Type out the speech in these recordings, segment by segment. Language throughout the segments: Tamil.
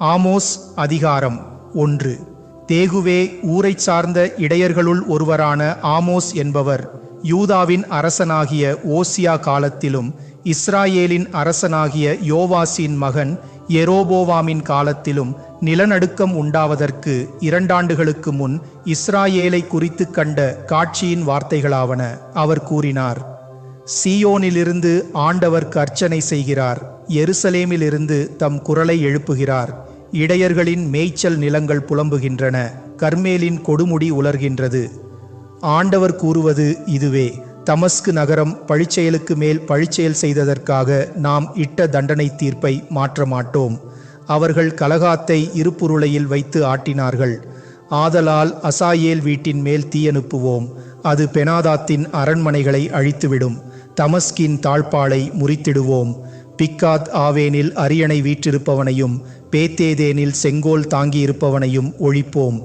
ஆமோஸ் அதிகாரம் ஒன்று. தேகுவே ஊரைச் சார்ந்த இடையர்களுள் ஒருவரான ஆமோஸ் என்பவர் யூதாவின் அரசனாகிய ஓசியா காலத்திலும் இஸ்ராயேலின் அரசனாகிய யோவாசின் மகன் எரோபோவாமின் காலத்திலும் நிலநடுக்கம் உண்டாவதற்கு இரண்டாண்டுகளுக்கு முன் இஸ்ராயேலை குறித்து கண்ட காட்சியின் வார்த்தைகளாவன. அவர் கூறினார் சீயோனிலிருந்து ஆண்டவர் கர்ச்சனை செய்கிறார். எருசலேமிலிருந்து தம் குரலை எழுப்புகிறார். இடையர்களின் மேய்ச்சல் நிலங்கள் புலம்புகின்றன. கர்மேலின் கொடுமுடி உலர்கின்றது. ஆண்டவர் கூறுவது இதுவே. தமஸ்கு நகரம் பழிச்செயலுக்கு மேல் பழிச்செயல் செய்ததற்காக நாம் இட்ட தண்டனை தீர்ப்பை மாற்ற மாட்டோம் அவர்கள் கலகாத்தை இருப்புருளையில் வைத்து ஆட்டினார்கள். ஆதலால் அசாயேல் வீட்டின் மேல் தீயனுப்புவோம் அது பெனாதாத்தின் அரண்மனைகளை அழித்துவிடும். தமஸ்கின் தாழ்பாளை முறித்திடுவோம். பிக்காத் ஆவேனில் அரியணை வீற்றிருப்பவனையும் பேத்தேதேனில் செங்கோல் தாங்கியிருப்பவனையும் ஒழிப்போம்.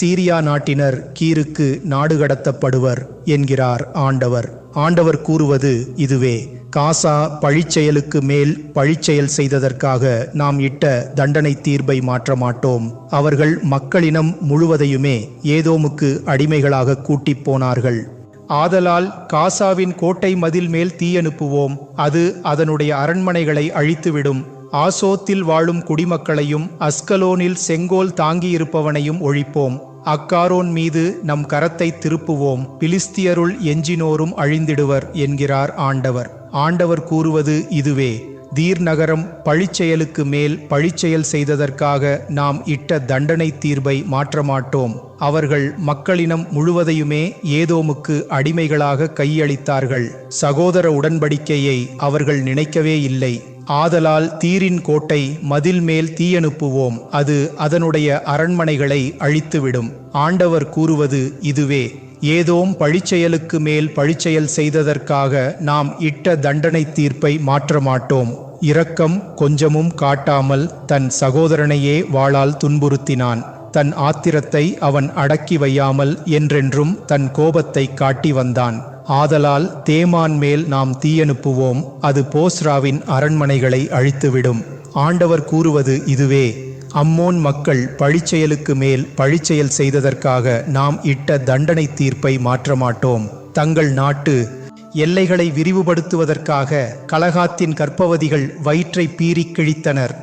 சீரியா நாட்டினர் கீருக்கு நாடு கடத்தப்படுவர் என்கிறார் ஆண்டவர். ஆண்டவர் கூறுவது இதுவே காசா பழிச்செயலுக்கு மேல் பழிச்செயல் செய்ததற்காக நாம் இட்ட தண்டனை தீர்ப்பை மாற்ற மாட்டோம். அவர்கள் மக்களினம் முழுவதையுமே ஏதோமுக்கு அடிமைகளாக கூட்டிப் போனார்கள். ஆதலால் காசாவின் கோட்டை மதில் மேல் தீயனுப்புவோம் அது அதனுடைய அரண்மனைகளை அழித்துவிடும். ஆசோத்தில் வாழும் குடிமக்களையும் அஸ்கலோனில் செங்கோல் தாங்கியிருப்பவனையும் ஒழிப்போம். அக்காரோன் மீது நம் கரத்தை திருப்புவோம். பிலிஸ்தியருள் எஞ்சினோரும் அழிந்திடுவர் என்கிறார் ஆண்டவர். ஆண்டவர் கூறுவது இதுவே. தீர் நகரம் பழிச்செயலுக்கு மேல் பழிச்செயல் செய்ததற்காக நாம் இட்ட தண்டனை தீர்ப்பை மாற்றமாட்டோம். அவர்கள் மக்களினம் முழுவதையுமே ஏதோமுக்கு அடிமைகளாக கையளித்தார்கள். சகோதர உடன்படிக்கையை அவர்கள் நினைக்கவே இல்லை. ஆதலால் தீரின் கோட்டை மதில் மேல் தீயனுப்புவோம். அது அதனுடைய அரண்மனைகளை அழித்துவிடும். ஆண்டவர் கூறுவது இதுவே. ஏதோம் பழிச்செயலுக்கு மேல் பழிச்செயல் செய்ததற்காக நாம் இட்ட தண்டனை தீர்ப்பை மாற்ற மாட்டோம் இரக்கம் கொஞ்சமும் காட்டாமல் தன் சகோதரனையே வாளால் துன்புறுத்தினான். தன் ஆத்திரத்தை அவன் அடக்கி வையாமல் என்றென்றும் தன் கோபத்தை காட்டி வந்தான். ஆதலால் தேமான் மேல் நாம் தீயனுப்புவோம். அது போஸ்ராவின் அரண்மனைகளை அழித்துவிடும். ஆண்டவர் கூறுவது இதுவே. அம்மோன் மக்கள் பழிச்செயலுக்கு மேல் பழிச்செயல் செய்ததற்காக நாம் இட்ட தண்டனை தீர்ப்பை மாற்ற மாட்டோம் தங்கள் நாட்டு எல்லைகளை விரிவுபடுத்துவதற்காக கலகாத்தின் கற்பவதிகள் வயிற்றை பீறிக் கிழித்தனர்.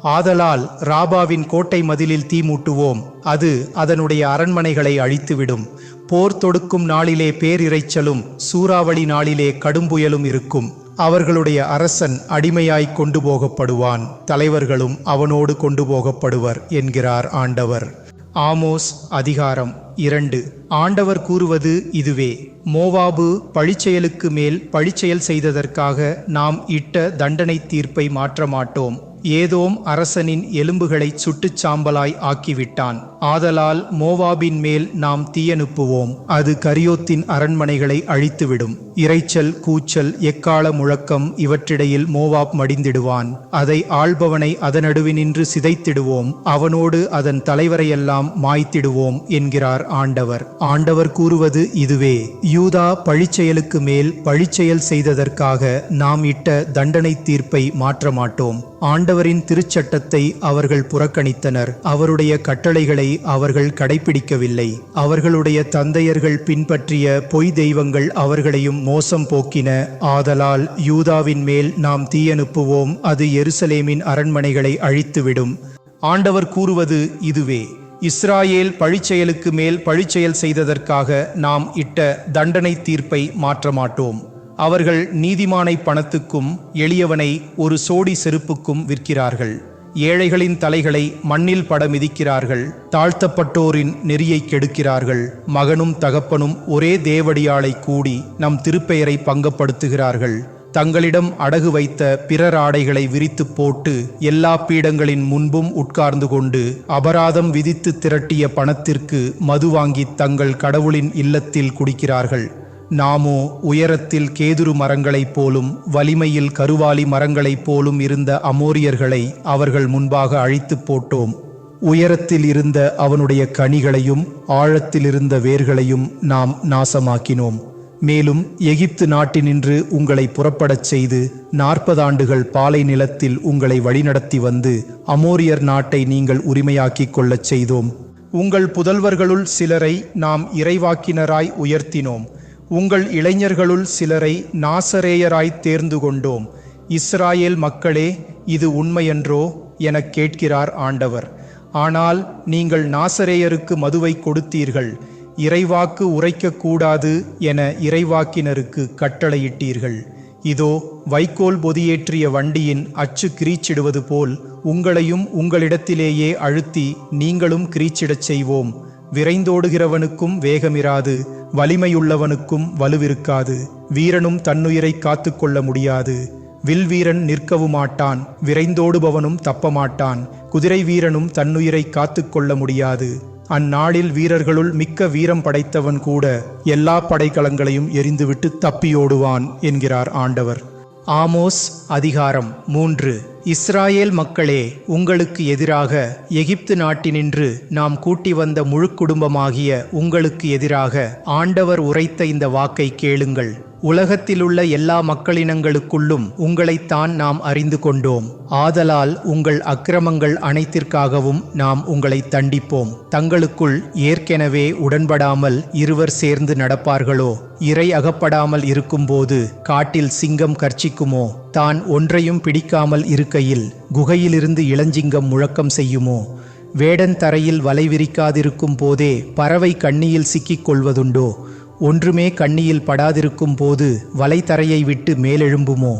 ஆதலால் ராபாவின் கோட்டை மதிலில் தீ மூட்டுவோம். அது அதனுடைய அரண்மனைகளை அழித்துவிடும். போர் தொடுக்கும் நாளிலே பேரிரைச்சலும் சூறாவளி நாளிலே கடும்புயலும் இருக்கும். அவர்களுடைய அரசன் அடிமையாய் கொண்டு போகப்படுவான். தலைவர்களும் அவனோடு கொண்டு போகப்படுவர் என்கிறார் ஆண்டவர். ஆமோஸ் அதிகாரம் இரண்டு. ஆண்டவர் கூறுவது இதுவே. மோவாபு பழிச்செயலுக்கு மேல் பழிச்செயல் செய்ததற்காக நாம் இட்ட தண்டனை தீர்ப்பை மாற்ற மாட்டோம் ஏதோம் அரசனின் எலும்புகளை சுட்டுச் சாம்பலாய் ஆக்கிவிட்டான். ஆதலால் மோவாபின் மேல் நாம் தீயனுப்புவோம். அது கரியோத்தின் அரண்மனைகளை அழித்துவிடும். இரைச்சல் கூச்சல் எக்கால முழக்கம் இவற்றிடையில் மோவாப் மடிந்திடுவான். அதை ஆள்பவனை அதனடுவினின்று சிதைத்திடுவோம். அவனோடு அதன் தலைவரையெல்லாம் மாய்த்திடுவோம் என்கிறார் ஆண்டவர். ஆண்டவர் கூறுவது இதுவே. யூதா பழிச்செயலுக்கு மேல் பழிச்செயல் செய்ததற்காக நாம் இட்ட தண்டனை தீர்ப்பை மாற்ற மாட்டோம் ஆண்டவரின் திருச்சட்டத்தை அவர்கள் புறக்கணித்தனர். அவருடைய கட்டளைகளை அவர்கள் கடைபிடிக்கவில்லை அவர்களுடைய தந்தையர்கள் பின்பற்றிய பொய் தெய்வங்கள் அவர்களையும் மோசம் போக்கின. ஆதலால் யூதாவின் மேல் நாம் தீயனுப்புவோம். அது எருசலேமின் அரண்மனைகளை அழித்துவிடும். ஆண்டவர் கூறுவது இதுவே. இஸ்ராயேல் பழிச்செயலுக்கு மேல் பழிச்செயல் செய்ததற்காக நாம் இட்ட தண்டனை தீர்ப்பை மாற்ற மாட்டோம் அவர்கள் நீதிமானை பணத்துக்கும் எளியவனை ஒரு சோடி செருப்புக்கும் விற்கிறார்கள். ஏழைகளின் தலைகளை மண்ணில் பட மிதிக்கிறார்கள். தாழ்த்தப்பட்டோரின் நெறியை கெடுக்கிறார்கள். மகனும் தகப்பனும் ஒரே தேவடியாளை கூடி நம் திருப்பெயரை பங்கப்படுத்துகிறார்கள். தங்களிடம் அடகு வைத்த பிறர் ஆடைகளை விரித்து போட்டு எல்லா பீடங்களின் முன்பும் உட்கார்ந்து கொண்டு அபராதம் விதித்து திரட்டிய பணத்திற்கு மது வாங்கி தங்கள் கடவுளின் இல்லத்தில் குடிக்கிறார்கள். நாமோ உயரத்தில் கேதுரு மரங்களைப் போலும் வலிமையில் கருவாலி மரங்களைப் போலும் இருந்த அமோரியர்களை அவர்கள் முன்பாக அழித்துப் போட்டோம். உயரத்தில் இருந்த அவனுடைய கனிகளையும் ஆழத்தில் இருந்த வேர்களையும் நாம் நாசமாக்கினோம். மேலும் எகிப்து நாட்டினின்று உங்களை புறப்படச் செய்து நாற்பதாண்டுகள் பாலை நிலத்தில் உங்களை வழிநடத்தி வந்து அமோரியர் நாட்டை நீங்கள் உரிமையாக்கிக் கொள்ளச் செய்தோம். உங்கள் புதல்வர்களுள் சிலரை நாம் இறைவாக்கினராய் உயர்த்தினோம். உங்கள் இளைஞர்களுள் சிலரை நாசரேயராய் தேர்ந்து கொண்டோம். இஸ்ராயேல் மக்களே இது உண்மையன்றோ எனக் கேட்கிறார் ஆண்டவர். ஆனால் நீங்கள் நாசரேயருக்கு மதுவை கொடுத்தீர்கள். இறைவாக்கு உரைக்கக்கூடாது என இறைவாக்கினருக்கு கட்டளையிட்டீர்கள். இதோ வைக்கோல் பொதியேற்றிய வண்டியின் அச்சு கிரீச்சிடுவது போல் உங்களையும் உங்களிடத்திலேயே அழுத்தி நீங்களும் கிரீச்சிடச் செய்வோம். விரைந்தோடுகிறவனுக்கும் வேகமிராது வலிமையுள்ளவனுக்கும் வலுவிருக்காது வீரனும் தன்னுயிரை காத்துக்கொள்ள முடியாது. வில் வீரன் நிற்கவுமாட்டான் விரைந்தோடுபவனும் தப்பமாட்டான் குதிரை வீரனும் தன்னுயிரை காத்துக்கொள்ள முடியாது. அந்நாளில் வீரர்களுள் மிக்க வீரம் படைத்தவன் கூட எல்லா படைக்கலங்களையும் எரிந்துவிட்டு தப்பியோடுவான் என்கிறார் ஆண்டவர். ஆமோஸ் அதிகாரம் மூன்று. இஸ்ராயேல் மக்களே உங்களுக்கு எதிராக எகிப்து நாட்டினின்று நாம் கூட்டி வந்த முழு குடும்பமாகிய உங்களுக்கு எதிராக ஆண்டவர் உரைத்த இந்த வாக்கை கேளுங்கள். உலகத்திலுள்ள எல்லா மக்களினங்களுக்குள்ளும் உங்களைத்தான் நாம் அறிந்து கொண்டோம். ஆதலால் உங்கள் அக்கிரமங்கள் அனைத்திற்காகவும் நாம் உங்களை தண்டிப்போம். தங்களுக்குள் ஏற்கெனவே உடன்படாமல் இருவர் சேர்ந்து நடப்பார்களோ? இறை அகப்படாமல் இருக்கும்போது காட்டில் சிங்கம் கர்ச்சிக்குமோ? தான் ஒன்றையும் பிடிக்காமல் இருக்கையில் குகையிலிருந்து இளஞ்சிங்கம் முழக்கம் செய்யுமோ? வேடன் தரையில் வலை விரிக்காதிருக்கும் போதே பறவை கண்ணியில் சிக்கிக் கொள்வதுண்டோ? ஒன்றுமே கண்ணியில் படாதிருக்கும் போது வலைத்தரையை விட்டு மேலெழும்புமோ?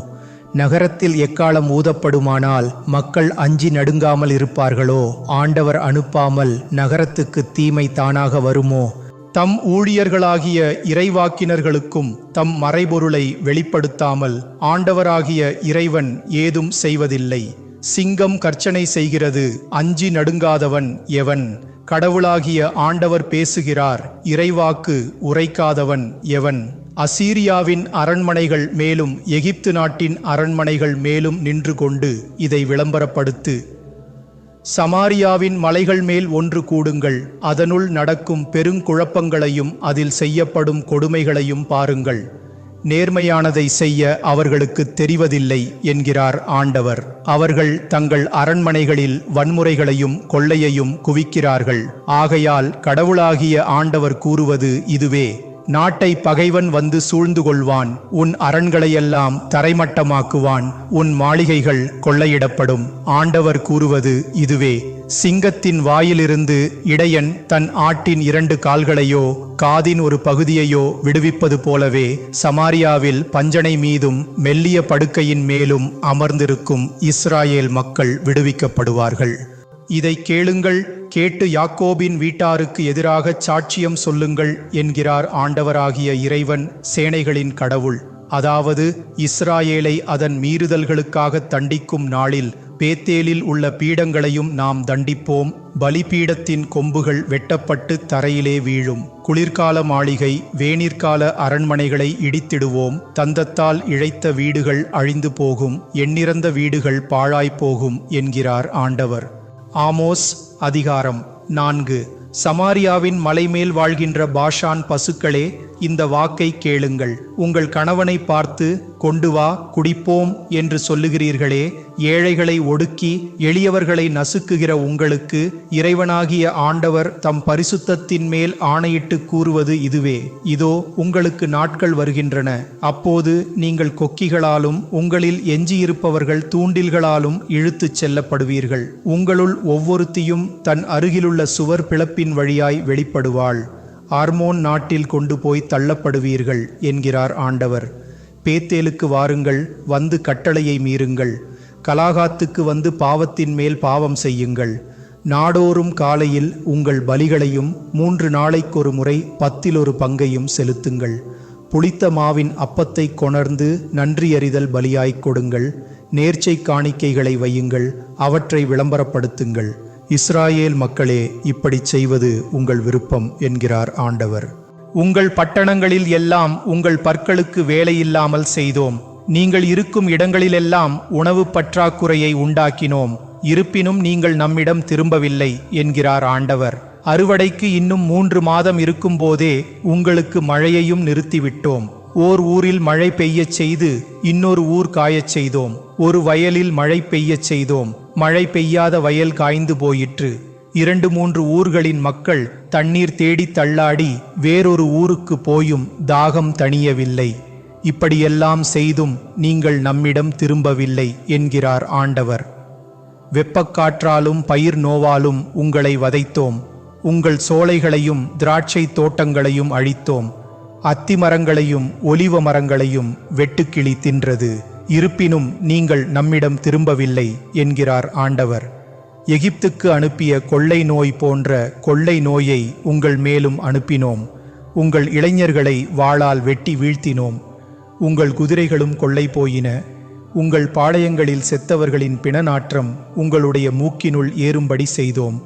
நகரத்தில் எக்காலம் ஊதப்படுமானால் மக்கள் அஞ்சி நடுங்காமல் இருப்பார்களோ? ஆண்டவர் அனுப்பாமல் நகரத்துக்கு தீமை தானாக வருமோ? தம் ஊழியர்களாகிய இறைவாக்கினர்களுக்கும் தம் மறைபொருளை வெளிப்படுத்தாமல் ஆண்டவராகிய இறைவன் ஏதும் செய்வதில்லை. சிங்கம் கர்ச்சனை செய்கிறது அஞ்சி நடுங்காதவன் எவன்? கடவுளாகிய ஆண்டவர் பேசுகிறார் இறைவாக்கு உரைக்காதவன் எவன்? அசீரியாவின் அரண்மனைகள் மேலும் எகிப்து நாட்டின் அரண்மனைகள் மேலும் நின்று கொண்டு இதை விளம்பரப்படுத்து. சமாரியாவின் மலைகள் மேல் ஒன்று கூடுங்கள் அதனுள் நடக்கும் பெருங்குழப்பங்களையும் அதில் செய்யப்படும் கொடுமைகளையும் பாருங்கள். நேர்மையானதை செய்ய அவர்களுக்கு தெரிவதில்லை என்கிறார் ஆண்டவர். அவர்கள் தங்கள் அரண்மனைகளில் வன்முறைகளையும் கொள்ளையையும் குவிக்கிறார்கள். ஆகையால் கடவுளாகிய ஆண்டவர் கூறுவது இதுவே. நாட்டை பகைவன் வந்து சூழ்ந்து கொள்வான். உன் அரண்களையெல்லாம் தரைமட்டமாக்குவான். உன் மாளிகைகள் கொள்ளையிடப்படும். ஆண்டவர் கூறுவது இதுவே. சிங்கத்தின் வாயிலிருந்து இடையன் தன் ஆட்டின் இரண்டு கால்களையோ காதின் ஒரு பகுதியையோ விடுவிப்பது போலவே சமாரியாவில் பஞ்சனை மீதும் மெல்லிய படுக்கையின் மேலும் அமர்ந்திருக்கும் இஸ்ராயேல் மக்கள் விடுவிக்கப்படுவார்கள். இதை கேளுங்கள் கேட்டு யாக்கோபின் வீட்டாருக்கு எதிராக சாட்சியம் சொல்லுங்கள் என்கிறார் ஆண்டவராகிய இறைவன் சேனைகளின் கடவுள். அதாவது இஸ்ராயேலை அதன் மீறுதல்களுக்காக தண்டிக்கும் நாளில் பேத்தேலில் உள்ள பீடங்களையும் நாம் தண்டிப்போம். பலிபீடத்தின் கொம்புகள் வெட்டப்பட்டு தரையிலே வீழும். குளிர்கால மாளிகை வேனிற்கால அரண்மனைகளை இடித்திடுவோம். தந்தத்தால் இழைத்த வீடுகள் அழிந்து போகும். எண்ணிறந்த வீடுகள் பாழாய்ப்போகும் என்கிறார் ஆண்டவர். ஆமோஸ் அதிகாரம் நான்கு. சமாரியாவின் மலைமேல் வாழ்கின்ற பாஷான் பசுக்களே இந்த வாக்கை கேளுங்கள். உங்கள் கணவனை பார்த்து கொண்டு வா குடிப்போம் என்று சொல்லுகிறீர்களே ஏழைகளை ஒடுக்கி எளியவர்களை நசுக்குகிற உங்களுக்கு இறைவனாகிய ஆண்டவர் தம் பரிசுத்தத்தின் மேல் ஆணையிட்டு கூறுவது இதுவே. இதோ உங்களுக்கு நாட்கள் வருகின்றன. அப்போது நீங்கள் கொக்கிகளாலும் உங்களில் எஞ்சியிருப்பவர்கள் தூண்டில்களாலும் இழுத்துச் செல்லப்படுவீர்கள். உங்களுள் ஒவ்வொருத்தியும் தன் அருகிலுள்ள சுவர் பிளப்பின் வழியாய் வெளிப்படுவாள். ஆர்மோன் நாட்டில் கொண்டு போய் தள்ளப்படுவீர்கள் என்கிறார் ஆண்டவர். பேத்தேலுக்கு வாருங்கள் வந்து கட்டளையை மீறுங்கள். கலாகாத்துக்கு வந்து பாவத்தின் மேல் பாவம் செய்யுங்கள். நாடோறும் காலையில் உங்கள் பலிகளையும் மூன்று நாளைக்கொரு முறை பத்தில் ஒரு பங்கையும் செலுத்துங்கள். புளித்த மாவின் அப்பத்தை கொணர்ந்து நன்றியறிதல் பலியாய்க் கொடுங்கள். நேர்ச்சை காணிக்கைகளை வையுங்கள் அவற்றை விளம்பரப்படுத்துங்கள். இஸ்ராயேல் மக்களே இப்படி செய்வது உங்கள் விருப்பம் என்கிறார் ஆண்டவர். உங்கள் பட்டணங்களில் எல்லாம் உங்கள் பற்களுக்கு வேலையில்லாமல் செய்தோம். நீங்கள் இருக்கும் இடங்களிலெல்லாம் உணவு பற்றாக்குறையை உண்டாக்கினோம். இருப்பினும் நீங்கள் நம்மிடம் திரும்பவில்லை என்கிறார் ஆண்டவர். அறுவடைக்கு இன்னும் மூன்று மாதம் இருக்கும்போதே உங்களுக்கு மழையையும் நிறுத்திவிட்டோம். ஓர் ஊரில் மழை பெய்யச் செய்து இன்னொரு ஊர் காயச் செய்தோம். ஒரு வயலில் மழை பெய்யச் செய்தோம். மழை பெய்யாத வயல் காய்ந்து போயிற்று. இரண்டு மூன்று ஊர்களின் மக்கள் தண்ணீர் தேடி தள்ளாடி வேறொரு ஊருக்கு போயும் தாகம் தணியவில்லை. இப்படியெல்லாம் செய்தும் நீங்கள் நம்மிடம் திரும்பவில்லை என்கிறார் ஆண்டவர். வெப்பக்காற்றாலும் பயிர் நோவாலும் உங்களை வதைத்தோம். உங்கள் சோலைகளையும் திராட்சை தோட்டங்களையும் அழித்தோம். அத்திமரங்களையும் ஒலிவ மரங்களையும் வெட்டுக்கிளி தின்றது. இருப்பினும் நீங்கள் நம்மிடம் திரும்பவில்லை என்கிறார் ஆண்டவர். எகிப்துக்கு அனுப்பிய கொள்ளை நோய் போன்ற கொள்ளை நோயை உங்கள் மேலும் அனுப்பினோம். உங்கள் இளைஞர்களை வாளால் வெட்டி வீழ்த்தினோம். உங்கள் குதிரைகளும் கொள்ளை போயின. உங்கள் பாளையங்களில் செத்தவர்களின் பிணநாற்றம் உங்களுடைய மூக்கினுள் ஏறும்படி செய்தோம்.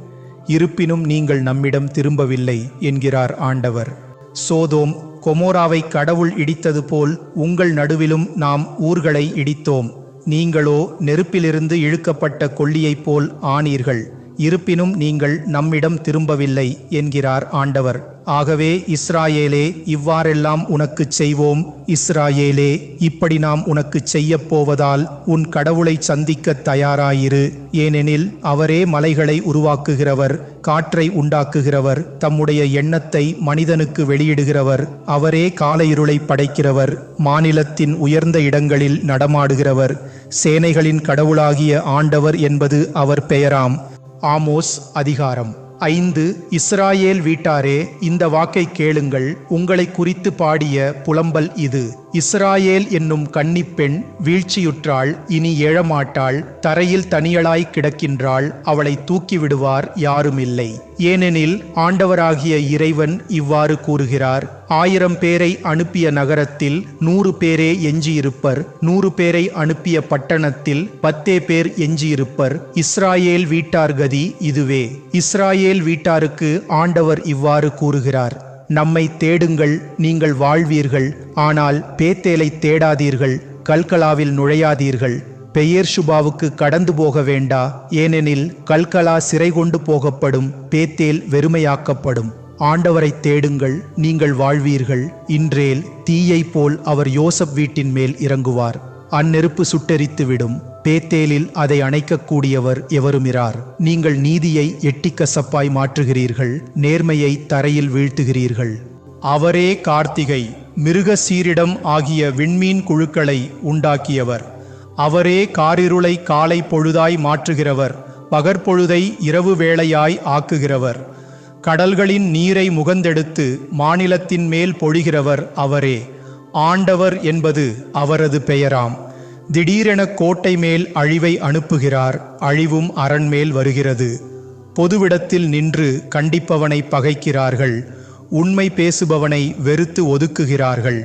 இருப்பினும் நீங்கள் நம்மிடம் திரும்பவில்லை என்கிறார் ஆண்டவர். சோதோம் கொமோராவை கடவுள் இடித்தது போல் உங்கள் நடுவிலும் நாம் ஊர்களை இடித்தோம். நீங்களோ நெருப்பிலிருந்து இழுக்கப்பட்ட கொள்ளியைப் போல் ஆனீர்கள். இருப்பினும் நீங்கள் நம்மிடம் திரும்பவில்லை என்கிறார் ஆண்டவர். ஆகவே இஸ்ராயேலே இவ்வாறெல்லாம் உனக்குச் செய்வோம். இஸ்ராயேலே இப்படி நாம் உனக்குச் செய்யப் போவதால் உன் கடவுளை சந்திக்கத் தயாராயிரு. ஏனெனில் அவரே மலைகளை உருவாக்குகிறவர் காற்றை உண்டாக்குகிறவர் தம்முடைய எண்ணத்தை மனிதனுக்கு வெளியிடுகிறவர் அவரே கால இருளை படைக்கிறவர் மாநிலத்தின் உயர்ந்த இடங்களில் நடமாடுகிறவர் சேனைகளின் கடவுளாகிய ஆண்டவர் என்பது அவர் பெயராம். ஆமோஸ் அதிகாரம். ஐந்து இஸ்ராயேல் வீட்டாரே இந்த வாக்கை கேளுங்கள். உங்களை குறித்து பாடிய புலம்பல் இது. இஸ்ராயேல் என்னும் கன்னிப்பெண் வீழ்ச்சியுற்றாள் இனி எழமாட்டாள் தரையில் தனியளாய் கிடக்கின்றாள் அவளை தூக்கிவிடுவார் யாருமில்லை. ஏனெனில் ஆண்டவராகிய இறைவன் இவ்வாறு கூறுகிறார் ஆயிரம் பேரை அனுப்பிய நகரத்தில் நூறு பேரே எஞ்சியிருப்பர் நூறு பேரை அனுப்பிய பட்டணத்தில் பத்தே பேர் எஞ்சியிருப்பர். இஸ்ராயேல் வீட்டார் கதி இதுவே. இஸ்ராயேல் வீட்டாருக்கு ஆண்டவர் இவ்வாறு கூறுகிறார் நம்மை தேடுங்கள் நீங்கள் வாழ்வீர்கள் ஆனால் பேத்தேலை தேடாதீர்கள் கல்கலாவில் நுழையாதீர்கள். பெயர் சுபாவுக்கு கடந்து போக வேண்டா ஏனெனில் கல்கலா சிறை கொண்டு போகப்படும் பேத்தேல் வெறுமையாக்கப்படும். ஆண்டவரை தேடுங்கள் நீங்கள் வாழ்வீர்கள். இன்றேல் தீயைப் போல் அவர் யோசப் வீட்டின் மேல் இறங்குவார். அந்நெருப்பு சுட்டெரித்துவிடும். பேத்தேலில் அதை அணைக்கக்கூடியவர் எவருமிரார்? நீங்கள் நீதியை எட்டி கசப்பாய் மாற்றுகிறீர்கள் நேர்மையை தரையில் வீழ்த்துகிறீர்கள். அவரே கார்த்திகை மிருக சீரிடம் ஆகிய விண்மீன் குழுக்களை உண்டாக்கியவர். அவரே காரிருளை காலை பொழுதாய் மாற்றுகிறவர் பகற்பொழுதை இரவு வேளையாய் ஆக்குகிறவர். கடல்களின் நீரை முகந்தெடுத்து மாநிலத்தின் மேல் பொழிகிறவர் அவரே. ஆண்டவர் என்பது அவரது பெயராம். திடீரென கோட்டை மேல் அழிவை அனுப்புகிறார் அழிவும் அரண்மேல் வருகிறது. பொதுவிடத்தில் நின்று கண்டிப்பவனை பகைக்கிறார்கள் உண்மை பேசுபவனை வெறுத்து ஒதுக்குகிறார்கள்.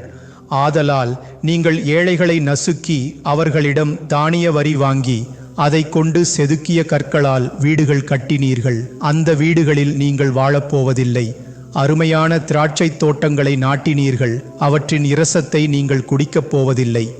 ஆதலால் நீங்கள் ஏழைகளை நசுக்கி அவர்களிடம் தானிய வரி வாங்கி அதை கொண்டு செதுக்கிய கற்களால் வீடுகள் கட்டினீர்கள். அந்த வீடுகளில் நீங்கள் வாழப்போவதில்லை. அருமையான திராட்சைத் தோட்டங்களை நாட்டினீர்கள். அவற்றின் இரசத்தை நீங்கள் குடிக்கப் போவதில்லை.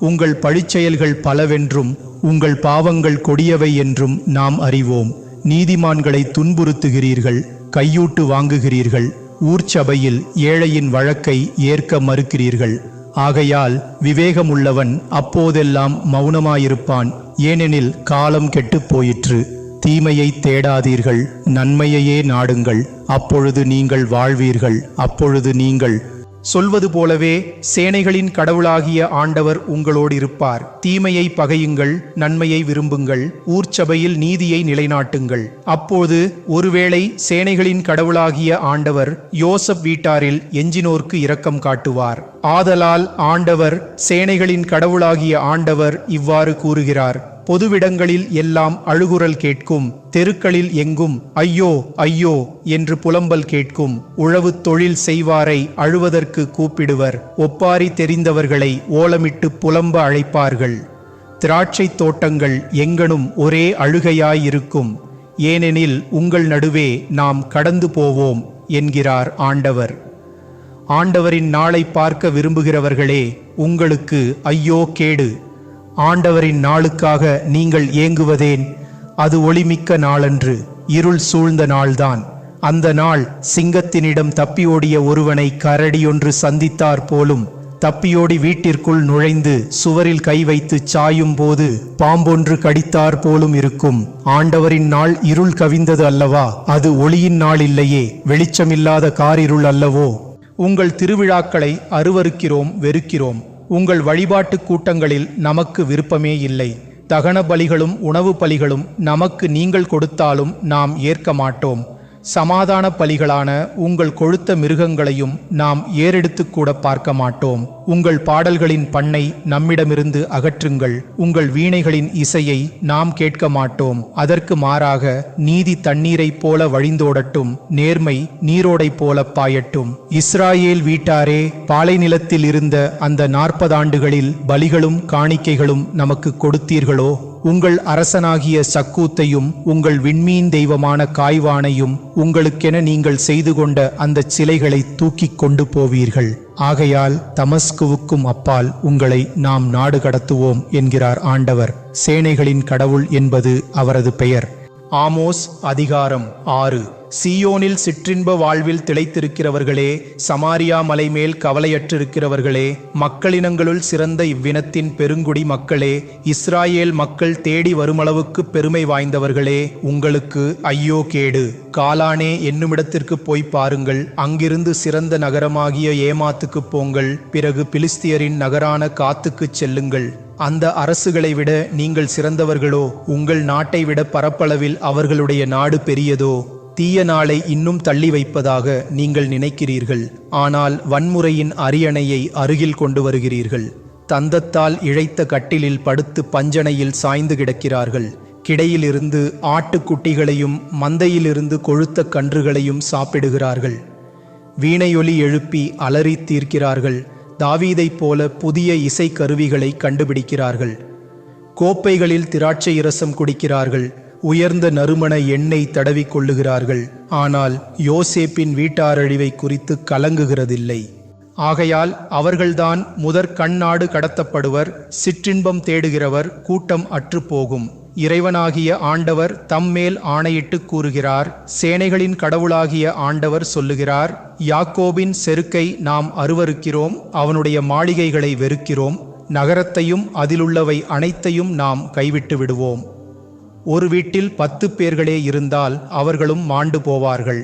உங்கள் பழிச்செயல்கள் பலவென்றும் உங்கள் பாவங்கள் கொடியவை என்றும் நாம் அறிவோம். நீதிமான்களை துன்புறுத்துகிறீர்கள் கையூட்டு வாங்குகிறீர்கள். ஊர்ச்சபையில் ஏழையின் வழக்கை ஏற்க மறுக்கிறீர்கள். ஆகையால் விவேகமுள்ளவன் அப்போதெல்லாம் மௌனமாயிருப்பான். ஏனெனில் காலம் கெட்டுப் போயிற்று. தீமையை தேடாதீர்கள். நன்மையையே நாடுங்கள். அப்பொழுது நீங்கள் வாழ்வீர்கள். அப்பொழுது நீங்கள் சொல்வது போலவே சேனைகளின் கடவுளாகிய ஆண்டவர் உங்களோடு இருப்பார் தீமையை பகையுங்கள் நன்மையை விரும்புங்கள் ஊர்ச்சபையில் நீதியை நிலைநாட்டுங்கள். அப்போது ஒருவேளை சேனைகளின் கடவுளாகிய ஆண்டவர் யோசப் வீட்டாரில் எஞ்சினோர்க்கு இரக்கம் காட்டுவார். ஆதலால் ஆண்டவர் சேனைகளின் கடவுளாகிய ஆண்டவர் இவ்வாறு கூறுகிறார். பொதுவிடங்களில் எல்லாம் அழுகுரல் கேட்கும் தெருக்களில் எங்கும் ஐயோ ஐயோ என்று புலம்பல் கேட்கும் உழவு தொழில் செய்வாரை அழுவதற்கு கூப்பிடுவர் ஒப்பாரி தெரிந்தவர்களை ஓலமிட்டு புலம்ப அழைப்பார்கள். திராட்சைத் தோட்டங்கள் எங்கனும் ஒரே அழுகையாயிருக்கும். ஏனெனில் உங்கள் நடுவே நாம் கடந்து போவோம் என்கிறார் ஆண்டவர். ஆண்டவரின் நாளை பார்க்க விரும்புகிறவர்களே உங்களுக்கு ஐயோ கேடு. ஆண்டவரின் நாளுக்காக நீங்கள் ஏங்குவதேன்? அது ஒளிமிக்க நாளன்று இருள் சூழ்ந்த நாள்தான். அந்த நாள் சிங்கத்தினிடம் தப்பியோடிய ஒருவனை கரடியொன்று சந்தித்தார் போலும் தப்பியோடி வீட்டிற்குள் நுழைந்து சுவரில் கை வைத்து சாயும் போது பாம்பொன்று கடித்தார் போலும் இருக்கும். ஆண்டவரின் நாள் இருள் கவிந்தது அல்லவா? அது ஒளியின் நாள் இல்லையே வெளிச்சமில்லாத காரிருள் அல்லவோ? உங்கள் திருவிழாக்களை அருவருக்கிறோம் வெறுக்கிறோம். உங்கள் வழிபாட்டுக் கூட்டங்களில் நமக்கு விருப்பமே இல்லை. தகன பலிகளும் உணவு பலிகளும் நமக்கு நீங்கள் கொடுத்தாலும் நாம் ஏற்க மாட்டோம். சமாதான பலிகளான உங்கள் கொழுத்த மிருகங்களையும் நாம் ஏறெடுத்து கூட பார்க்க மாட்டோம். உங்கள் பாடல்களின் பண்ணை நம்மிடமிருந்து அகற்றுங்கள். உங்கள் வீணைகளின் இசையை நாம் கேட்க மாட்டோம். அதற்கு மாறாக நீதி தண்ணீரைப் போல வழிந்தோடட்டும். நேர்மை நீரோடைப் போல பாயட்டும். இஸ்ராயேல் வீட்டாரே பாலைநிலத்தில் இருந்த அந்த நாற்பதாண்டுகளில் பலிகளும் காணிக்கைகளும் நமக்கு கொடுத்தீர்களோ? உங்கள் அரசனாகிய சக்கூத்தையும் உங்கள் விண்மீன் தெய்வமான காய்வானையும் உங்களுக்கென நீங்கள் செய்து கொண்ட அந்த சிலைகளை தூக்கிக் கொண்டு போவீர்கள். ஆகையால் தமஸ்குவுக்கும் அப்பால் உங்களை நாம் நாடு கடத்துவோம் என்கிறார் ஆண்டவர். சேனைகளின் கடவுள் என்பது அவரது பெயர். ஆமோஸ் அதிகாரம் ஆறு. சீயோனில் சிற்றின்ப வாழ்வில் திளைத்திருக்கிறவர்களே சமாரியா மலை மேல் கவலையற்றிருக்கிறவர்களே மக்களினங்களுள் சிறந்த இவ்வினத்தின் பெருங்குடி மக்களே இஸ்ராயேல் மக்கள் தேடி வருமளவுக்கு பெருமை வாய்ந்தவர்களே உங்களுக்கு ஐயோ கேடு. காலானே என்னுமிடத்திற்கு போய் பாருங்கள். அங்கிருந்து சிறந்த நகரமாகிய ஏமாத்துக்கு போங்கள். பிறகு பிலிஸ்தியரின் நகரான காத்துக்குச் செல்லுங்கள். அந்த அரசுகளை விட நீங்கள் சிறந்தவர்களோ உங்கள் நாட்டை விட பரப்பளவில் அவர்களுடைய நாடு பெரியதோ? தீய நாளை இன்னும் தள்ளி வைப்பதாக நீங்கள் நினைக்கிறீர்கள். ஆனால் வன்முறையின் அரியணையை அருகில் கொண்டு வருகிறீர்கள். தந்தத்தால் இழைத்த கட்டிலில் படுத்து பஞ்சனையில் சாய்ந்து கிடக்கிறார்கள். கிடையிலிருந்து ஆட்டுக்குட்டிகளையும் மந்தையிலிருந்து கொழுத்த கன்றுகளையும் சாப்பிடுகிறார்கள். வீணையொலி எழுப்பி அலறி தீர்க்கிறார்கள். தாவீதைப் போல புதிய இசை கருவிகளை கண்டுபிடிக்கிறார்கள். கோப்பைகளில் திராட்சை இரசம் குடிக்கிறார்கள். உயர்ந்த நறுமண எண்ணெய் தடவிக்கொள்ளுகிறார்கள். ஆனால் யோசேப்பின் வீட்டாரழிவை குறித்து கலங்குகிறதில்லை. ஆகையால் அவர்கள்தான் முதற் கண்ணாடு கடத்தப்படுவர் சிற்றின்பம் தேடுகிறவர் கூட்டம் அற்றுப்போகும் இறைவனாகிய ஆண்டவர் தம்மேல் ஆணையிட்டு கூறுகிறார் சேனைகளின் கடவுளாகிய ஆண்டவர் சொல்லுகிறார் யாக்கோபின் செருக்கை நாம் அருவருக்கிறோம் அவனுடைய மாளிகைகளை வெறுக்கிறோம் நகரத்தையும் அதிலுள்ளவை அனைத்தையும் நாம் கைவிட்டு விடுவோம். ஒரு வீட்டில் பத்து பேர்களே இருந்தால் அவர்களும் மாண்டு போவார்கள்.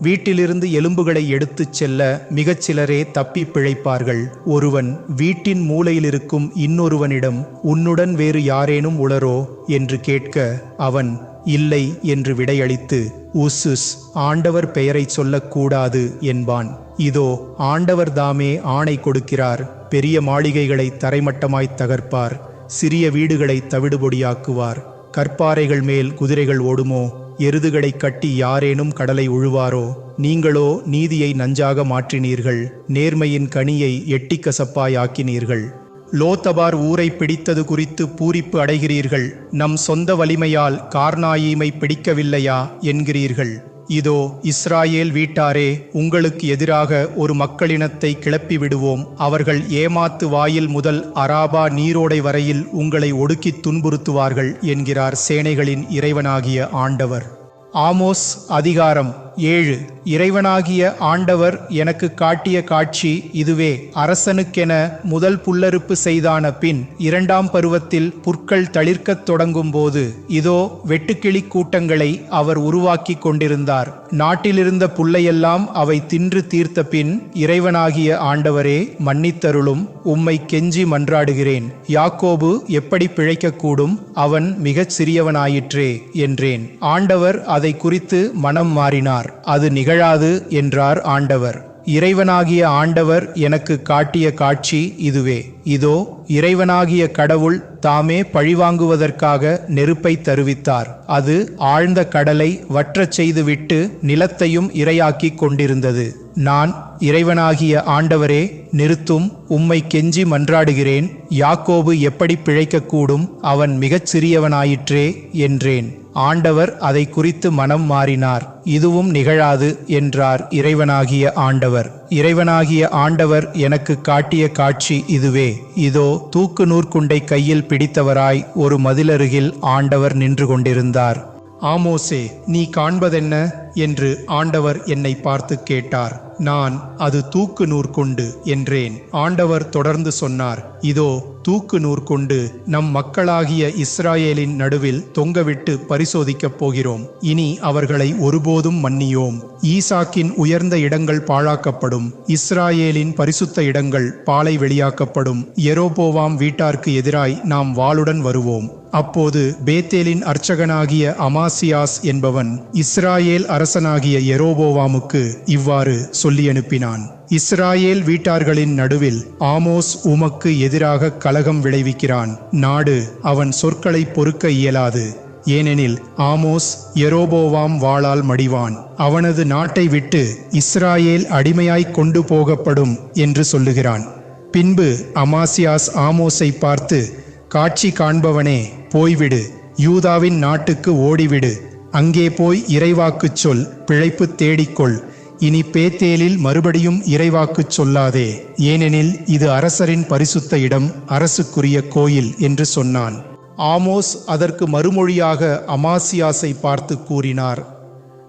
வீட்டிலிருந்து எலும்புகளை எடுத்துச் செல்ல மிகச் சிலரே தப்பி பிழைப்பார்கள். ஒருவன் வீட்டின் மூலையில் இருக்கும் இன்னொருவனிடம் உன்னுடன் வேறு யாரேனும் உளரோ? என்று கேட்க அவன் இல்லை என்று விடையளித்து உசுஸ் ஆண்டவர் பெயரைச் சொல்லக்கூடாது என்பான். இதோ ஆண்டவர் தாமே ஆணை கொடுக்கிறார். பெரிய மாளிகைகளை தரைமட்டமாய்த் தகர்ப்பார். சிறிய வீடுகளை தவிடுபொடியாக்குவார். கற்பாறைகள் மேல் குதிரைகள் ஓடுமோ? எருதுகளை கட்டி யாரேனும் கடலை உழுவாரோ? நீங்களோ நீதியை நஞ்சாக மாற்றினீர்கள் நேர்மையின் கனியை எட்டி கசப்பாய் ஆக்கினீர்கள் லோத்தபார் ஊரை பிடித்தது குறித்து பூரிப்பு அடைகிறீர்கள் நம் சொந்த வலிமையால் கார்னாயீமை பிடிக்கவில்லையா? என்கிறீர்கள். இதோ இஸ்ராயேல் வீட்டாரே உங்களுக்கு எதிராக ஒரு மக்களினத்தை கிளப்பி விடுவோம் அவர்கள் ஏமாத்து வாயில் முதல் அராபா நீரோடை வரையில் உங்களை ஒடுக்கித் துன்புறுத்துவார்கள் என்கிறார் சேனைகளின் இறைவனாகிய ஆண்டவர். ஆமோஸ் அதிகாரம் ஏழு. இறைவனாகிய ஆண்டவர் எனக்கு காட்டிய காட்சி இதுவே. அரசனுக்கென முதல் புல்லறுப்பு செய்தான பின் இரண்டாம் பருவத்தில் புற்கள் தளிர்க்கத் தொடங்கும் போது இதோ வெட்டுக்கிளி கூட்டங்களை அவர் உருவாக்கி கொண்டிருந்தார். நாட்டிலிருந்த புல்லையெல்லாம் அவை தின்று தீர்த்த பின் இறைவனாகிய ஆண்டவரே மன்னித்தருளும் உம்மை கெஞ்சி மன்றாடுகிறேன். யாக்கோபு எப்படி பிழைக்கக்கூடும்? அவன் மிகச் சிறியவனாயிற்றே என்றேன். ஆண்டவர் அதை குறித்து மனம் மாறினார். அது நிகழாது என்றார் ஆண்டவர். இறைவனாகிய ஆண்டவர் எனக்கு காட்டிய காட்சி இதுவே. இதோ இறைவனாகிய கடவுள் தாமே பழிவாங்குவதற்காக நெருப்பை தருவித்தார். அது ஆழ்ந்த கடலை வற்றச் செய்துவிட்டு நிலத்தையும் இரையாக்கிக் கொண்டிருந்தது. நான் இறைவனாகிய ஆண்டவரே நிறுத்தும் உம்மை கெஞ்சி மன்றாடுகிறேன். யாக்கோபு எப்படி பிழைக்கக்கூடும்? அவன் மிகச் சிறியவனாயிற்றே என்றேன். ஆண்டவர் அதை குறித்து மனம் மாறினார். இதுவும் நிகழாது என்றார் இறைவனாகிய ஆண்டவர். இறைவனாகிய ஆண்டவர் எனக்கு காட்டிய காட்சி இதுவே. இதோ தூக்கு நூற்குண்டை கையில் பிடித்தவராய் ஒரு மதிலருகில் ஆண்டவர் நின்று கொண்டிருந்தார். ஆமோசே நீ காண்பதென்ன? என்று ஆண்டவர் என்னை பார்த்து கேட்டார். நான் அது தூக்கு நூற்கொண்டு என்றேன். ஆண்டவர் தொடர்ந்து சொன்னார் இதோ தூக்கு நூற்கொண்டு நம் மக்களாகிய இஸ்ராயேலின் நடுவில் தொங்கவிட்டு பரிசோதிக்கப் போகிறோம். இனி அவர்களை ஒருபோதும் மன்னியோம். ஈசாக்கின் உயர்ந்த இடங்கள் பாழாக்கப்படும். இஸ்ராயேலின் பரிசுத்த இடங்கள் பாலை வெளியாக்கப்படும். எரோபோவாம் வீட்டார்க்கு எதிராய் நாம் வாளுடன் வருவோம். அப்போது பேத்தேலின் அர்ச்சகனாகிய அமாசியாஸ் என்பவன் இஸ்ராயேல் அரசனாகிய எரோபோவாமுக்கு இவ்வாறு சொல்லி அனுப்பினான். இஸ்ராயேல் வீட்டார்களின் நடுவில் ஆமோஸ் உமக்கு எதிராக கலகம் விளைவிக்கிறான். நாடு அவன் சொற்களை பொறுக்க இயலாது. ஏனெனில் ஆமோஸ் எரோபோவாம் வாளால் மடிவான். அவனது நாட்டை விட்டு இஸ்ராயேல் அடிமையாய் கொண்டு போகப்படும் என்று சொல்லுகிறான். பின்பு அமாசியாஸ் ஆமோஸை பார்த்து காட்சி காண்பவனே போய்விடு. யூதாவின் நாட்டுக்கு ஓடிவிடு. அங்கே போய் இறைவாக்குச் சொல் பிழைப்பு தேடிக்கொள். இனி பேத்தேலில் மறுபடியும் இறைவாக்குச் சொல்லாதே. ஏனெனில் இது அரசரின் பரிசுத்த இடம் அரசுக்குரிய கோயில் என்று சொன்னான். ஆமோஸ் அதற்கு மறுமொழியாக அமாசியாஸை பார்த்து கூறினார்.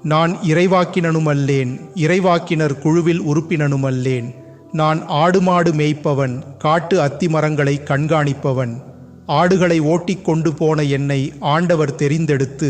நான் இறைவாக்கினனுமல்லேன் இறைவாக்கினர் குழுவில் உறுப்பினனுமல்லேன். நான் ஆடு மாடு மேய்ப்பவன் காட்டு அத்திமரங்களை கண்காணிப்பவன். ஆடுகளை ஓட்டிக் கொண்டு போன என்னை ஆண்டவர் தெரிந்தெடுத்து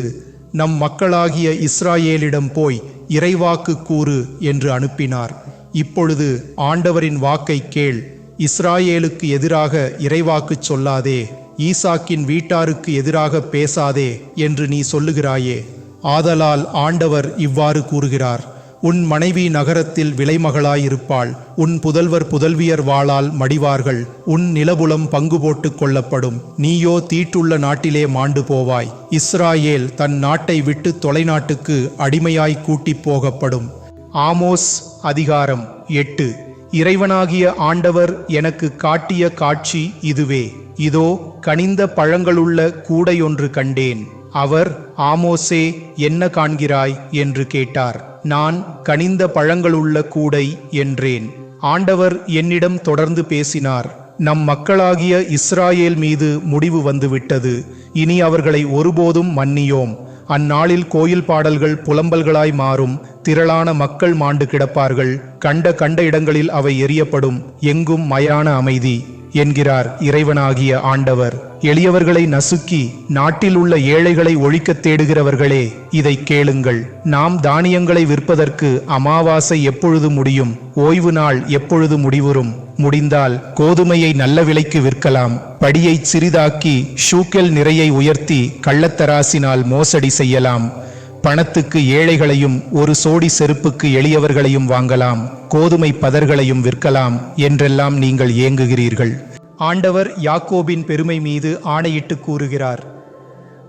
நம் மக்களாகிய இஸ்ராயேலிடம் போய் இறைவாக்கு கூறு என்று அனுப்பினார். இப்பொழுது ஆண்டவரின் வாக்கை கேள் இஸ்ராயேலுக்கு எதிராக இறைவாக்குச் சொல்லாதே ஈசாக்கின் வீட்டாருக்கு எதிராக பேசாதே என்று நீ சொல்லுகிறாயே. ஆதலால் ஆண்டவர் இவ்வாறு கூறுகிறார். உன் மனைவி நகரத்தில் விலைமகளாயிருப்பாள். உன் புதல்வர் புதல்வியர் வாளால் மடிவார்கள். உன் நிலபுலம் பங்கு போட்டுக் கொள்ளப்படும். நீயோ தீட்டுள்ள நாட்டிலே மாண்டு போவாய். இஸ்ராயேல் தன் நாட்டை விட்டு தொலைநாட்டுக்கு அடிமையாய் கூட்டிப் போகப்படும். ஆமோஸ் அதிகாரம் எட்டு. இறைவனாகிய ஆண்டவர் எனக்கு காட்டிய காட்சி இதுவே. இதோ கனிந்த பழங்களுள்ள கூடையொன்று கண்டேன். அவர் ஆமோசே என்ன காண்கிறாய்? என்று கேட்டார். நான் கனிந்த பழங்களுள்ள கூடை என்றேன். ஆண்டவர் என்னிடம் தொடர்ந்து பேசினார். நம் மக்களாகிய இஸ்ராயேல் மீது முடிவு வந்துவிட்டது. இனி அவர்களை ஒருபோதும் மன்னியோம். அந்நாளில் கோயில் பாடல்கள் புலம்பல்களாய் மாறும். திரளான மக்கள் மாண்டு கிடப்பார்கள். கண்ட கண்ட இடங்களில் அவை எரியப்படும். எங்கும் மயான அமைதி. என்கிறார் இறைவனாகிய ஆண்டவர். எளியவர்களை நசுக்கி நாட்டில் உள்ள ஏழைகளை ஒழிக்கத் தேடுகிறவர்களே இதை கேளுங்கள். நாம் தானியங்களை விற்பதற்கு அமாவாசை எப்பொழுது முடியும்? ஓய்வு நாள் எப்பொழுது முடிவுறும்? முடிந்தால் கோதுமையை நல்ல விலைக்கு விற்கலாம். படியை சிறிதாக்கி ஷூக்கெல் நிறையை உயர்த்தி கள்ளத்தராசினால் மோசடி செய்யலாம். பணத்துக்கு ஏழைகளையும் ஒரு சோடி செருப்புக்கு எளியவர்களையும் வாங்கலாம் கோதுமை பதர்களையும் விற்கலாம் என்றெல்லாம் நீங்கள் ஏங்குகிறீர்கள். ஆண்டவர் யாக்கோபின் பெருமை மீது ஆணையிட்டு கூறுகிறார்.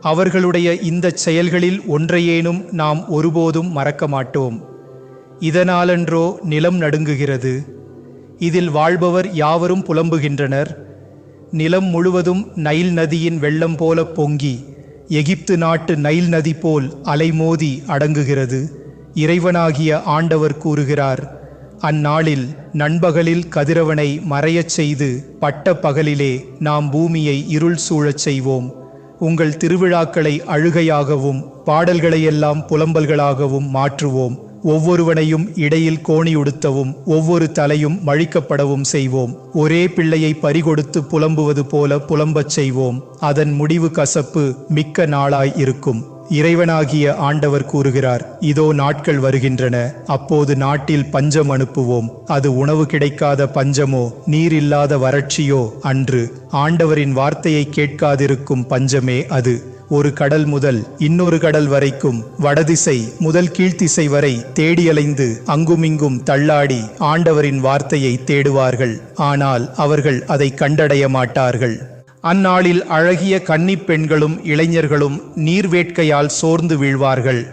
அவர்களுடைய இந்த செயல்களில் ஒன்றையேனும் நாம் ஒருபோதும் மறக்க மாட்டோம். இதனாலன்றோ நிலம் நடுங்குகிறது. இதில் வாழ்பவர் யாவரும் புலம்புகின்றனர். நிலம் முழுவதும் நைல் நதியின் வெள்ளம் போல பொங்கி எகிப்து நாட்டு நைல் நதி போல் அலைமோதி அடங்குகிறது. இறைவனாகிய ஆண்டவர் கூறுகிறார் அந்நாளில் நண்பகலில் கதிரவனை மறையச் செய்து பட்ட பகலிலே நாம் பூமியை இருள் சூழச் செய்வோம். உங்கள் திருவிழாக்களை அழுகையாகவும் பாடல்களையெல்லாம் புலம்பல்களாகவும் மாற்றுவோம். ஒவ்வொருவனையும் இடையில் கோணியுடுத்தவும் ஒவ்வொரு தலையும் மழிக்கப்படவும் செய்வோம். ஒரே பிள்ளையை பறிகொடுத்து புலம்புவது போல புலம்பச் செய்வோம். அதன் முடிவு கசப்பு மிக்க நாளாய் இருக்கும். இறைவனாகிய ஆண்டவர் கூறுகிறார் இதோ நாட்கள் வருகின்றன. அப்போது நாட்டில் பஞ்சம் அனுப்புவோம். அது உணவு கிடைக்காத பஞ்சமோ நீர் இல்லாத வறட்சியோ அன்று. ஆண்டவரின் வார்த்தையை கேட்காதிருக்கும் பஞ்சமே அது. ஒரு கடல் முதல் இன்னொரு கடல் வரைக்கும் வடதிசை முதல் கீழ்த்திசை வரை தேடியலைந்து அங்குமிங்கும் தள்ளாடி ஆண்டவரின் வார்த்தையை தேடுவார்கள். ஆனால் அவர்கள் அதை கண்டடைய மாட்டார்கள். அந்நாளில் அழகிய கன்னிப் பெண்களும் இளைஞர்களும் நீர்வேட்கையால் சோர்ந்து வீழ்வார்கள்.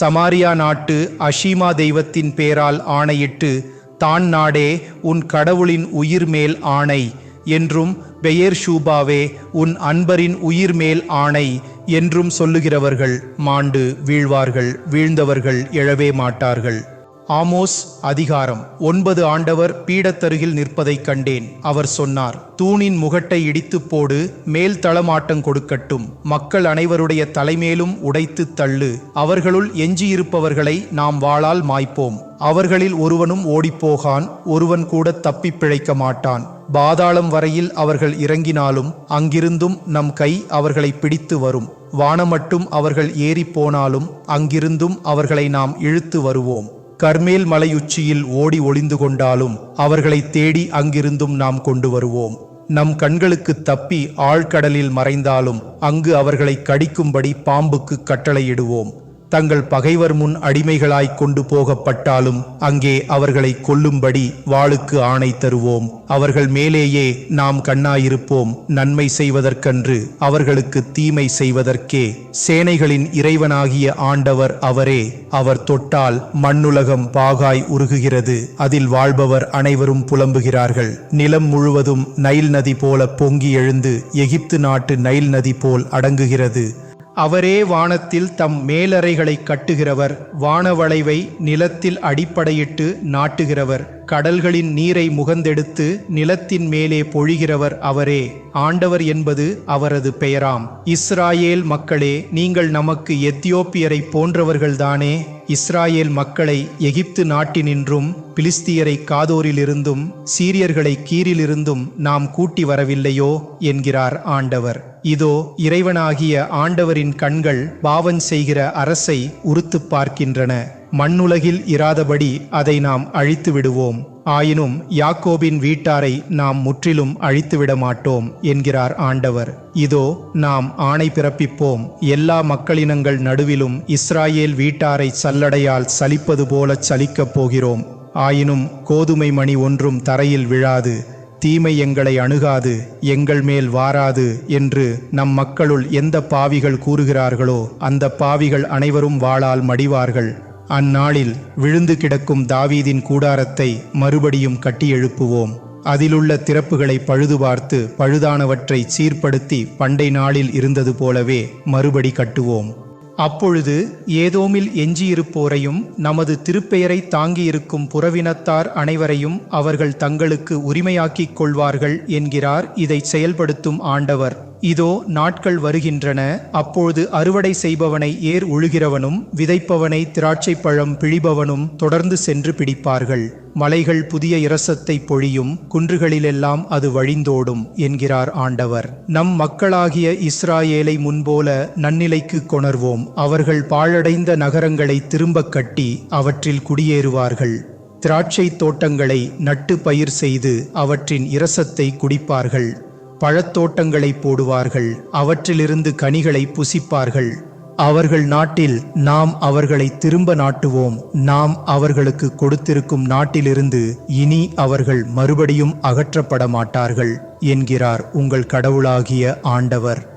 சமாரியா நாட்டு அஷீமா தெய்வத்தின் பேரால் ஆணையிட்டு தான் நாடே உன் கடவுளின் உயிர் மேல் ஆணை என்றும் பெயர் ஷூபாவே உன் அன்பரின் உயிர் மேல் ஆணை என்றும் சொல்லுகிறவர்கள் மாண்டு வீழ்வார்கள் வீழ்ந்தவர்கள் எழவே மாட்டார்கள். ஆமோஸ் அதிகாரம் ஒன்பது ஆண்டவர் பீடத்தருகில் நிற்பதைக் கண்டேன். அவர் சொன்னார் தூணின் முகட்டை இடித்துப் போடு மேல் தளமாட்டம் கொடுக்கட்டும். மக்கள் அனைவருடைய தலைமேலும் உடைத்து தள்ளு. அவர்களுள் எஞ்சியிருப்பவர்களை நாம் வாளால் மாய்ப்போம். அவர்களில் ஒருவனும் ஓடிப்போகான் ஒருவன் கூட தப்பிப் பிழைக்க மாட்டான். பாதாளம் வரையில் அவர்கள் இறங்கினாலும் அங்கிருந்தும் நம் கை அவர்களை பிடித்து வரும். வானமட்டும் அவர்கள் ஏறிப் போனாலும் அங்கிருந்தும் அவர்களை நாம் இழுத்து வருவோம். கர்மேல் மலையுச்சியில் ஓடி ஒளிந்து கொண்டாலும் அவர்களை தேடி அங்கிருந்தும் நாம் கொண்டு வருவோம். நம் கண்களுக்கு தப்பி ஆழ்கடலில் மறைந்தாலும் அங்கு அவர்களை கடிக்கும்படி பாம்புக்கு கட்டளையிடுவோம். தங்கள் பகைவர் முன் அடிமைகளாய் கொண்டு போகப்பட்டாலும் அங்கே அவர்களை கொல்லும்படி வாளுக்கு ஆணை தருவோம். அவர்கள் மேலேயே நாம் கண்ணாயிருப்போம். நன்மை செய்வதற்கன்று அவர்களுக்கு தீமை செய்வதற்கே. சேனைகளின் இறைவனாகிய ஆண்டவர் அவரே அவர் தொட்டால் மண்ணுலகம் பாகாய் உருகுகிறது. அதில் வாழ்பவர் அனைவரும் புலம்புகிறார்கள். நிலம் முழுவதும் நைல் நதி போல பொங்கி எழுந்து எகிப்து நாட்டு நைல் நதி போல் அடங்குகிறது. அவரே வானத்தில் தம் மேலறைகளை கட்டுகிறவர் வானவளைவை நிலத்தில் அடிப்படையிட்டு நாட்டுகிறவர். கடல்களின் நீரை முகந்தெடுத்து நிலத்தின் மேலே பொழிகிறவர் அவரே. ஆண்டவர் என்பது அவரது பெயராம். இஸ்ராயேல் மக்களே நீங்கள் நமக்கு எத்தியோப்பியரை போன்றவர்கள்தானே? இஸ்ராயேல் மக்களை எகிப்து நாட்டினின்றும் பிலிஸ்தியரை காதோரிலிருந்தும் சீரியர்களை கீரிலிருந்தும் நாம் கூட்டி வரவில்லையோ? என்கிறார் ஆண்டவர். இதோ இறைவனாகிய ஆண்டவரின் கண்கள் பாவன் செய்கிற அரசை உறுத்துப் பார்க்கின்றன. மண்ணுலகில் இராதபடி அதை நாம் அழித்து விடுவோம். ஆயினும் யாக்கோபின் வீட்டாரை நாம் முற்றிலும் அழித்துவிட மாட்டோம் என்கிறார் ஆண்டவர். இதோ நாம் ஆணை பிறப்பிப்போம். எல்லா மக்களினங்கள் நடுவிலும் இஸ்ராயேல் வீட்டாரை சல்லடையால் சலிப்பது போல சலிக்கப் போகிறோம். ஆயினும் கோதுமை மணி ஒன்றும் தரையில் விழாது. தீமை எங்களை அணுகாது. எங்கள் மேல் வாராது என்று நம் மக்களுள் எந்த பாவிகள் கூறுகிறார்களோ அந்த பாவிகள் அனைவரும் வாளால் மடிவார்கள். அந்நாளில் விழுந்து கிடக்கும் தாவீதின் கூடாரத்தை மறுபடியும் கட்டி எழுப்புவோம். அதிலுள்ள திறப்புகளை பழுது பார்த்து பழுதானவற்றை சீர்படுத்தி பண்டை நாளில் இருந்தது போலவே மறுபடி கட்டுவோம். அப்பொழுது ஏதோமில் எஞ்சியிருப்போரையும் நமது திருப்பெயரை தாங்கியிருக்கும் புறவினத்தார் அனைவரையும் அவர்கள் தங்களுக்கு உரிமையாக்கிக் கொள்வார்கள் என்கிறார். இதை செயல்படுத்தும் ஆண்டவர். இதோ நாட்கள் வருகின்றன அப்பொழுது அறுவடை செய்பவனை ஏர் உழுகிறவனும் விதைப்பவனை திராட்சைப் பழம் பிழிபவனும் தொடர்ந்து சென்று பிடிப்பார்கள். மலைகள் புதிய இரசத்தை பொழியும் குன்றுகளிலெல்லாம் அது வழிந்தோடும் என்கிறார் ஆண்டவர். நம் மக்களாகிய இஸ்ராயேலை முன்போல நன்னிலைக்கு கொணர்வோம். அவர்கள் பாழடைந்த நகரங்களை திரும்பக் கட்டி அவற்றில் குடியேறுவார்கள். திராட்சை தோட்டங்களை நட்டு பயிர் செய்து அவற்றின் இரசத்தை குடிப்பார்கள். பழத்தோட்டங்களை போடுவார்கள் அவற்றிலிருந்து கனிகளை புசிப்பார்கள். அவர்கள் நாட்டில் நாம் அவர்களை திரும்ப நாட்டுவோம் நாம் அவர்களுக்கு கொடுத்திருக்கும் நாட்டிலிருந்து இனி அவர்கள் மறுபடியும் அகற்றப்பட மாட்டார்கள் என்கிறார் உங்கள் கடவுளாகிய ஆண்டவர்.